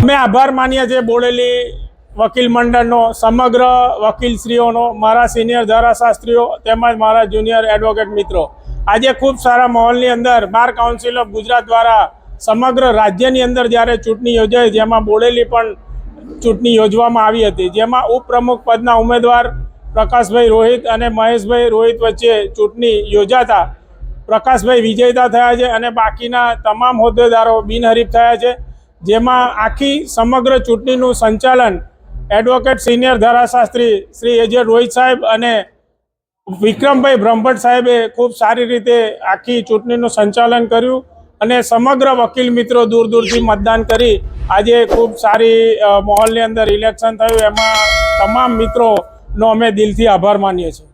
અમે આભાર માનીએ છીએ બોડેલી વકીલ મંડળનો, સમગ્ર વકીલશ્રીઓનો, મારા સિનિયર ધારાશાસ્ત્રીઓ તેમજ મારા જુનિયર એડવોકેટ મિત્રો. આજે ખૂબ સારા માહોલની અંદર બાર કાઉન્સિલ ઓફ ગુજરાત દ્વારા સમગ્ર રાજ્યની અંદર જ્યારે ચૂંટણી યોજાઈ, જેમાં બોડેલી પણ ચૂંટણી યોજવામાં આવી હતી, જેમાં ઉપપ્રમુખ પદના ઉમેદવાર પ્રકાશભાઈ રોહિત અને મહેશભાઈ રોહિત વચ્ચે ચૂંટણી યોજાતા પ્રકાશભાઈ વિજેતા થયા છે અને બાકીના તમામ હોદ્દેદારો બિનહરીફ થયા છે, જેમાં આખી સમગ્ર ચૂંટણીનું સંચાલન એડવોકેટ સિનિયર ધારાશાસ્ત્રી શ્રી એજે રોહિત સાહેબ અને વિક્રમભાઈ બ્રહ્મભટ્ટ સાહેબે ખૂબ સારી રીતે આખી ચૂંટણીનું સંચાલન કર્યું અને સમગ્ર વકીલ મિત્રો દૂર દૂરથી મતદાન કરી. આજે ખૂબ સારી માહોલની અંદર ઇલેક્શન થયું. એમાં તમામ મિત્રોનો અમે દિલથી આભાર માનીએ છીએ.